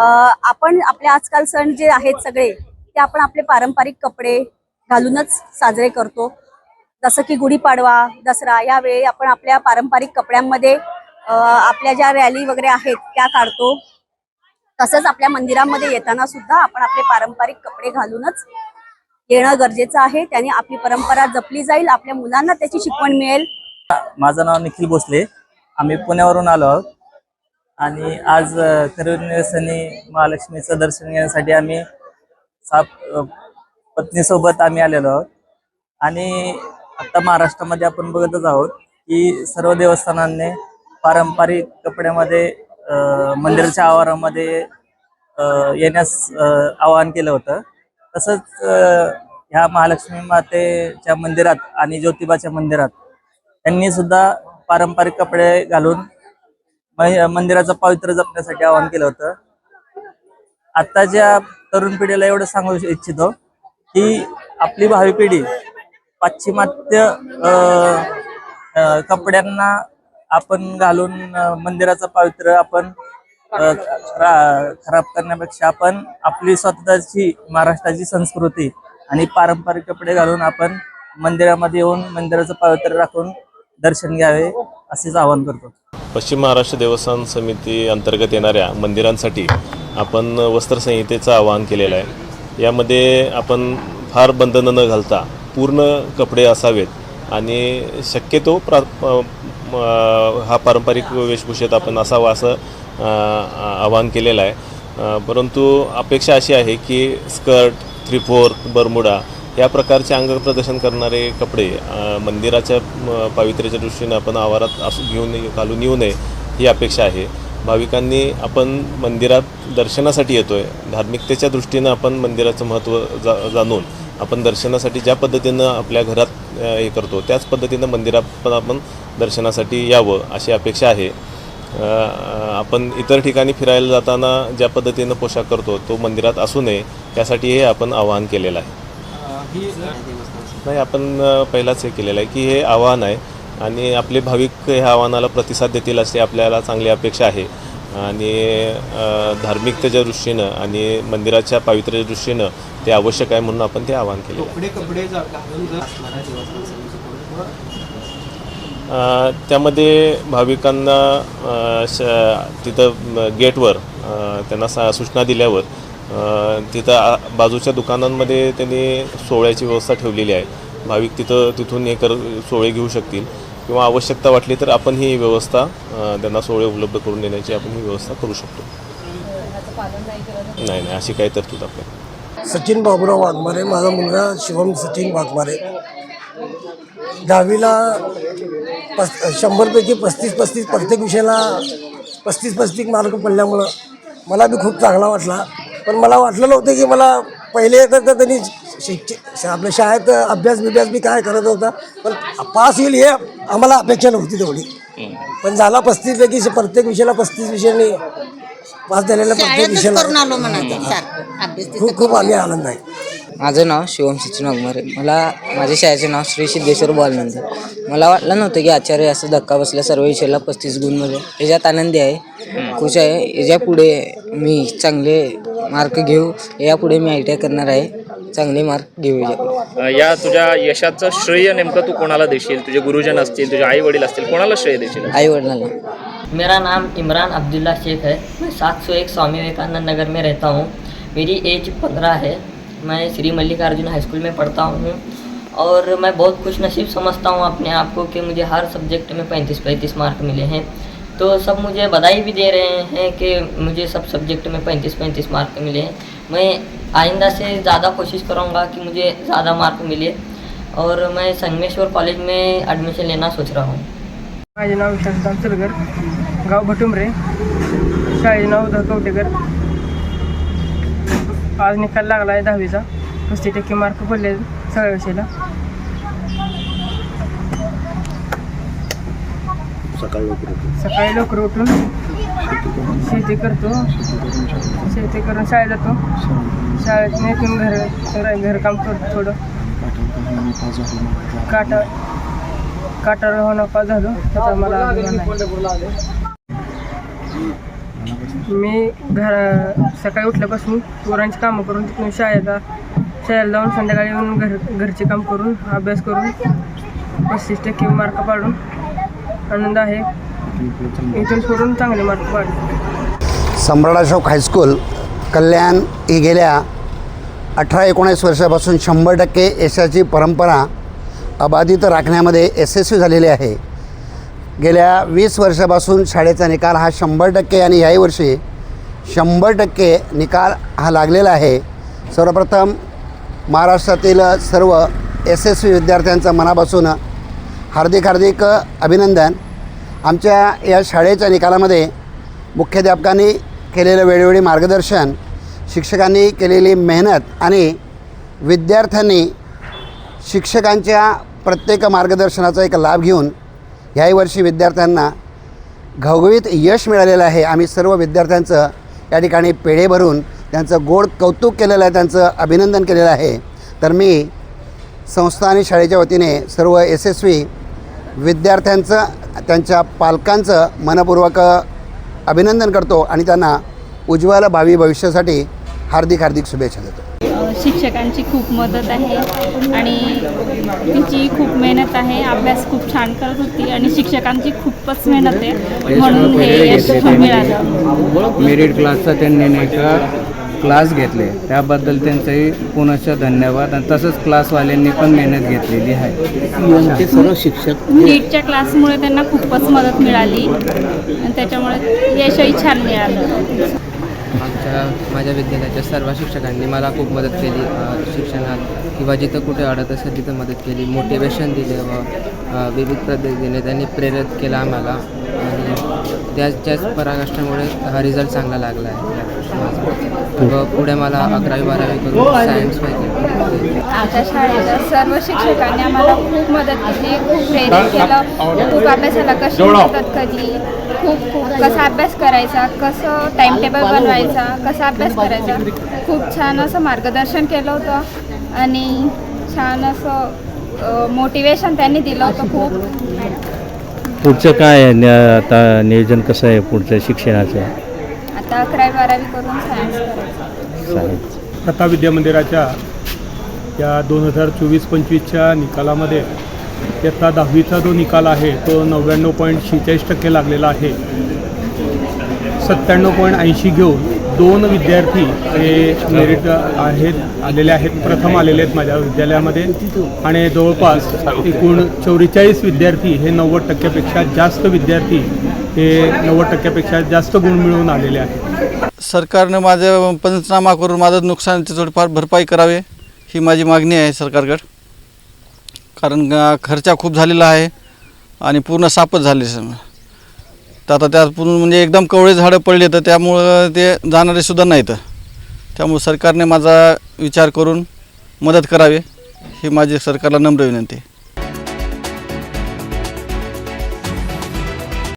आपण आपले आजकाल सण जे आहेत सगळे ते आपण आपले पारंपरिक कपडे घालूनच साजरे करतो. जसं की गुढीपाडवा दसरा यावेळी आपण आपल्या पारंपरिक कपड्यांमध्ये आपल्या ज्या रॅली वगैरे आहेत त्या काढतो. तसंच आपल्या मंदिरामध्ये येताना सुद्धा आपण आपले पारंपरिक कपडे घालूनच येणं गरजेचं आहे. त्याने आपली परंपरा जपली जाईल आपल्या मुलांना त्याची शिकवण मिळेल. माझं नाव निखिल भोसले. आम्ही पुण्यावरून आलो आहोत. आणि आज अ, महालक्ष्मीचं दर्शन घेण्यासाठी आम्ही साप पत्नीसोबत आम्ही आलेलो आहोत. आणि आता महाराष्ट्रामध्ये आपण बघतच आहोत की सर्व देवस्थानांनी पारंपरिक कपड्यामध्ये मंदिराच्या आवारामध्ये अ, येण्यास आवाहन केलं होतं. तसंच ह्या महालक्ष्मी मातेच्या मंदिरात आणि ज्योतिबाच्या मंदिरात त्यांनी सुद्धा पारंपरिक कपडे घालून मंदिराचं पावित्र्य जपण्यासाठी आवाहन केलं होतं. आत्ताच्या तरुण पिढीला एवढं सांगू इच्छितो की आपली भावी पिढी पाश्चिमात्य कपड्यांना आपण घालून मंदिराचं पावित्र्य आपण खराब करण्यापेक्षा आपण आपली स्वतःची महाराष्ट्राची संस्कृती आणि पारंपरिक कपडे घालून आपण मंदिरामध्ये येऊन मंदिराचं पावित्र्य राखून दर्शन घ्यावे असेच आवाहन करतो. पश्चिम महाराष्ट्र देवस्थान समिती अंतर्गत येणाऱ्या मंदिरांसाठी आपण वस्त्रसंहितेचं आवाहन केलेलं आहे. यामध्ये आपण फार बंधनं न घालता पूर्ण कपडे असावेत आणि शक्यतो प्रा हा पारंपरिक वेशभूषेत आपण असावा असं आवाहन केलेलं आहे. परंतु अपेक्षा अशी आहे की स्कर्ट थ्री फोर्थ बरमुडा या प्रकारचे अंग प्रदर्शन करणारे कपडे मंदिराच्या पावित्र्याच्या दृष्टीने आपण आवारात असू घेऊन घालून येऊ नये ही अपेक्षा आहे. भाविकांनी आपण मंदिरात दर्शनासाठी येतो आहे धार्मिकतेच्या दृष्टीनं आपण मंदिराचं महत्त्व जा जाणून आपण दर्शनासाठी ज्या पद्धतीनं आपल्या घरात हे करतो त्याच पद्धतीनं मंदिरात पण आपण दर्शनासाठी यावं अशी अपेक्षा आहे. आपण इतर ठिकाणी फिरायला जाताना ज्या पद्धतीनं पोशाख करतो तो मंदिरात असू नये त्यासाठी हे आपण आवाहन केलेलं आहे. नाही आपण पहिलाच हे केलेलं आहे की हे आव्हान आहे आणि आपले भाविक ह्या आव्हानाला प्रतिसाद देतील अशी आपल्याला चांगली अपेक्षा आहे. आणि धार्मिकतेच्या दृष्टीनं आणि मंदिराच्या पावित्र्याच्या दृष्टीनं ते आवश्यक आहे म्हणून आपण ते आवाहन केलं त्यामध्ये भाविकांना तिथं गेटवर त्यांना सा सूचना दिल्यावर तिथं आ- बाजूच्या दुकानांमध्ये त्यांनी सोहळ्याची व्यवस्था ठेवलेली आहे. भाविक तिथं तिथून हे कर सोहळे घेऊ शकतील. किंवा आवश्यकता वाटली तर आपण ही व्यवस्था त्यांना सोहळे उपलब्ध करून देण्याची आपण ही व्यवस्था करू शकतो. नाही नाही अशी काही तरतूद आपल्या सचिन बाबुराव वाघमारे माझा मुलगा शिवम सचिन वाघमारे. दहावीला पस शंभरपैकी पस्तीस पस्तीस प्रत्येक विषयाला पस्तीस पस्तीस मार्क पडल्यामुळं मला बी खूप चांगला वाटला. पण मला वाटलं नव्हतं की मला पहिले तर तर त्यांनी शिक्षक आपल्या शाळेत अभ्यास बिभ्यास बी काय करत होता. पण पास होईल हे आम्हाला अपेक्षा नव्हती तेवढी. पण झाला पस्तीसपैकी प्रत्येक विषयाला पस्तीस विषयाने पास झालेल्या प्रत्येक विषयाला. खूप खूप आम्ही आनंद आहे. माझं नाव शिवम सचिन वाघमारे. मला माझ्या शाळेचे नाव श्री सिद्धेश्वर बालनंद मला वाटलं नव्हतं की आचार्य असं धक्का बसला सर्व विषयाला पस्तीस गुणमध्ये. याच्यात आनंदी आहे खुश आहे. याच्यापुढे मी चांगले मार्क घेऊ यापुढे मी आय टी आय करणार आहे. चांगले मार्क घेऊ या. तुझ्या यशाचं श्रेय नेमकं तू कोणाला देशील? तुझे गुरुजन असतील तुझे आई वडील असतील कोणाला श्रेय देशील? आई वडिलांना मेरा नाम इमरान अब्दुल्ला शेख है. मैं सात सौ एक स्वामी विवेकानंद नगर में रहता हूँ. मेरी एज पंद्रह है. मैं श्री मल्लिकार्जुन हाई स्कूल में पढ़ता हूँ और मैं बहुत खुश नसीब समझता हूँ अपने आप को कि मुझे हर सब्जेक्ट में पैंतीस पैंतीस मार्क मिले हैं। तो सब मुझे बधाई भी दे रहे हैं कि मुझे सब सब्जेक्ट में पैंतीस पैंतीस मार्क मिले हैं। मैं आइंदा से ज़्यादा कोशिश करूँगा कि मुझे ज़्यादा मार्क मिले और मैं संगमेश्वर कॉलेज में एडमिशन लेना सोच रहा हूँ। माझे नाव विशाल चलगर गाव भटुमरे नाव धकवटेकर आज निकाल लागला आहे दहावीचा. पस्तीस टक्के मार्क पडले सगळ्या सकाळी लवकर उठून. शेती करतो. शेती करून शाळेत जातो. शाळेत नेतून घर घरकाम करतो थोडं. काटा काटावर हो नफा झालो त्याचा मला अभिमान आहे मी घर सकाळी उठल्यापासून पोरांची कामं करून तिथून शाळेला शाळेला जाऊन संध्याकाळी येऊन घर घरचे काम करून अभ्यास करून पस्तीस टक्के मार्क पाडून आनंद आहे. इथून सोडून चांगले मार्क पाडले सम्राट अशोक हायस्कूल कल्याण ही गेल्या अठरा एकोणीस वर्षापासून शंभर टक्के यशाची परंपरा अबाधित राखण्यामध्ये यशस्वी झालेली आहे. गेल्या वीस वर्षापासून शाळेचा निकाल हा शंभर टक्के आणि याही वर्षी शंभर टक्के निकाल हा लागलेला आहे. सर्वप्रथम महाराष्ट्रातील सर्व यशस्वी विद्यार्थ्यांचा मनापासून हार्दिक हार्दिक अभिनंदन. आमच्या या शाळेच्या निकालामध्ये मुख्याध्यापकांनी केलेलं वेळोवेळी मार्गदर्शन शिक्षकांनी केलेली मेहनत आणि विद्यार्थ्यांनी शिक्षकांच्या प्रत्येक मार्गदर्शनाचा एक लाभ घेऊन ह्याही वर्षी विद्यार्थ्यांना घवघवीत यश मिळालेलं आहे. आम्ही सर्व विद्यार्थ्यांचं या ठिकाणी पेढे भरून त्यांचं गोड कौतुक केलेलं आहे त्यांचं अभिनंदन केलेलं आहे. तर मी संस्था आणि शाळेच्या वतीने सर्व यशस्वी विद्यार्थ्यांचं त्यांच्या पालकांचं मनपूर्वक अभिनंदन करतो आणि त्यांना उज्ज्वल भावी भविष्यासाठी हार्दिक हार्दिक शुभेच्छा देतो. शिक्षकांची खूप मदत आहे आणि तिची खूप मेहनत आहे अभ्यास खूप छान करत होती आणि शिक्षकांची खूपच मेहनत आहे. म्हणून हे यश मिळालं. मेरिट क्लासचा त्यांनी नाही का क्लास घेतले. त्याबद्दल त्यांचंही पुनश्च धन्यवाद आणि तसंच क्लासवाल्यांनी पण मेहनत घेतलेली आहे. सर्व शिक्षक नीटच्या क्लासमुळे त्यांना खूपच मदत मिळाली. आणि त्याच्यामुळे यशही छान मिळालं. आमच्या माझ्या विद्यालयाच्या सर्व शिक्षकांनी मला खूप मदत केली. शिक्षणात किंवा जिथं कुठे अडत असेल तिथं मदत केली. मोटिवेशन दिले व विविध पद्धतीने त्यांनी प्रेरित केलं आम्हाला. आणि त्याच्याच पराकाष्ठामुळे हा रिझल्ट चांगला लागला आहे. व पुढे मला अकरावी बारावी करून सायन्सपैकी आमच्या शाळेच्या सर्व शिक्षकांनी आम्हाला खूप मदत केली खूप प्रेरित केलं. खूप अभ्यासाला कशी मदत केली खूप खूप कसा अभ्यास करायचा? कसं टाईम टेबल बनवायचा? कसा अभ्यास करायचा? खूप छान असं मार्गदर्शन केलं होतं आणि छान असं मोटिवेशन त्यांनी दिलं होतं खूप. पुढचं काय आहे आता नियोजन कसं आहे पुढचं शिक्षणाचं? आता अकरावी बारावी करून सायन्स करायचं सायन्स कथा विद्यामंदिराच्या या दोन हजार चोवीस पंचवीसच्या निकालामध्ये इयत्ता दहावीचा जो निकाल आहे तो नव्याण्णव पॉईंट शेहेचाळीस टक्के लागलेला आहे. सत्त्याण्णव पॉईंट ऐंशी घेऊन दोन विद्यार्थी हे मेरिट आहेत आलेले आहेत प्रथम आलेले आहेत माझ्या विद्यालयामध्ये. आणि जवळपास एकूण चौवेचाळीस विद्यार्थी हे नव्वद टक्क्यापेक्षा जास्त विद्यार्थी हे नव्वद टक्क्यापेक्षा जास्त गुण मिळवून आलेले आहेत. सरकारनं माझं पंचनामा करून माझं नुकसानाची थोडीफार भरपाई करावे ही माझी मागणी आहे सरकारकडं. कारण खर्चा खूप झालेला आहे आणि पूर्ण सापच झाले समजा तर आता त्यातून म्हणजे एकदम कवळे झाडं पडले तर त्यामुळं ते जाणारे सुद्धा नाहीत. त्यामुळे सरकारने माझा विचार करून मदत करावी ही माझी सरकारला नम्र विनंती.